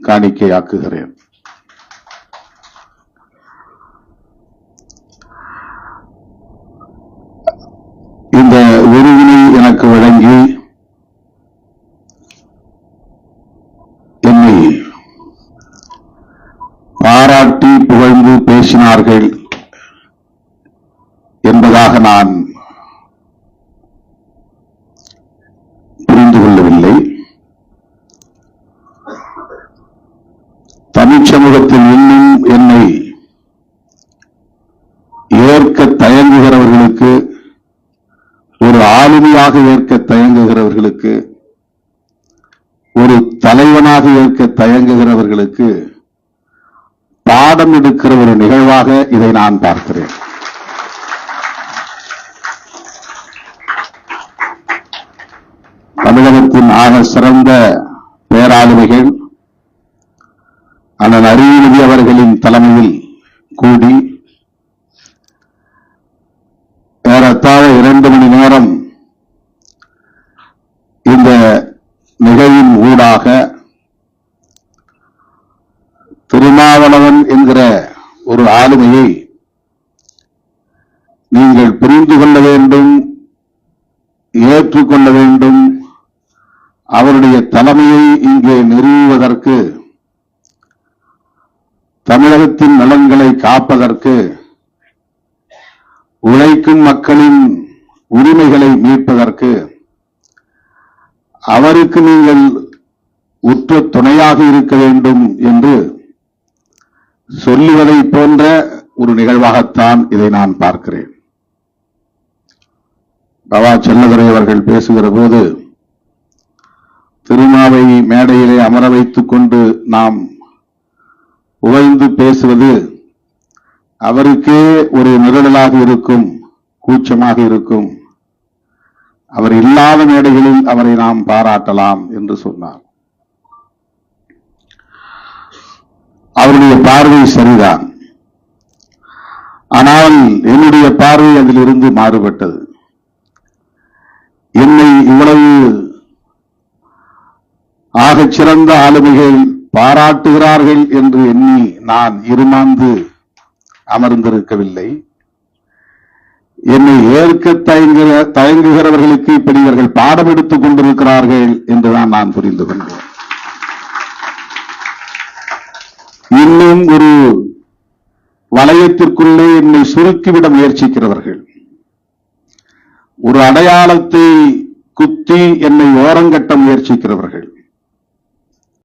காணிக்கையாக்குகிறேன். இந்த விருதினை எனக்கு வழங்கி என்னை பாராட்டி புகழ்ந்து பேசினார்கள் என்பதாக நான் புரிந்து கொள்ளவில்லை தமிழ் சமூகத்தில் இன்னும் என்னை ஏற்க தயங்குகிறவர்களுக்கு ஒரு ஆளுமையாக ஏற்க தயங்குகிறவர்களுக்கு ஒரு தலைவனாக ஏற்க தயங்குகிறவர்களுக்கு பாடம் எடுக்கிற ஒரு நிகழ்வாக இதை நான் பார்க்கிறேன். தமிழகத்தின் ஆக சிறந்த பேராளுமைகள் அண்ணன் அறிவுறுதி அவர்களின் தலைமையில் கூடி ஏறத்தாழ இரண்டு மணி நேரம் இந்த நிகழ்வின் திருமாவளவன் என்கிற ஒரு ஆளுமையை நீங்கள் புரிந்து கொள்ள வேண்டும் ஏற்றுக்கொள்ள வேண்டும். அவருடைய தலைமையை இங்கே நிறுவுவதற்கு தமிழகத்தின் நலன்களை காப்பதற்கு உழைக்கும் மக்களின் உரிமைகளை மீட்பதற்கு அவருக்கு நீங்கள் உற்ற துணையாக இருக்க வேண்டும் என்று சொல்லுவதை போன்ற ஒரு நிகழ்வாகத்தான் இதை நான் பார்க்கிறேன். பவா செல்லதுரை அவர்கள் பேசுகிற போது திருமாவை மேடையிலே அமர வைத்துக் கொண்டு நாம் புகழ்ந்து பேசுவது அவருக்கே ஒரு நிழலாக இருக்கும் கூச்சமாக இருக்கும். அவர் இல்லாத மேடைகளில் அவரை நாம் பாராட்டலாம் என்று சொன்னார். அவருடைய பார்வை சரிதான். ஆனால் என்னுடைய பார்வை அதிலிருந்து மாறுபட்டது. என்னை இவ்வளவு ஆகச் சிறந்த ஆளுமைகள் பாராட்டுகிறார்கள் என்று எண்ணி நான் இருமாந்து அமர்ந்திருக்கவில்லை. என்னை ஏற்க தயங்குகிற தயங்குகிறவர்களுக்கு இப்படி இவர்கள் பாடம் எடுத்துக் கொண்டிருக்கிறார்கள் என்றுதான் நான் புரிந்து கொண்டேன். இன்னும் ஒரு வளையத்திற்குள்ளே என்னை சுருக்கிவிட முயற்சிக்கிறவர்கள். ஒரு அடையாளத்தை குத்தி என்னை ஓரங்கட்ட முயற்சிக்கிறவர்கள்.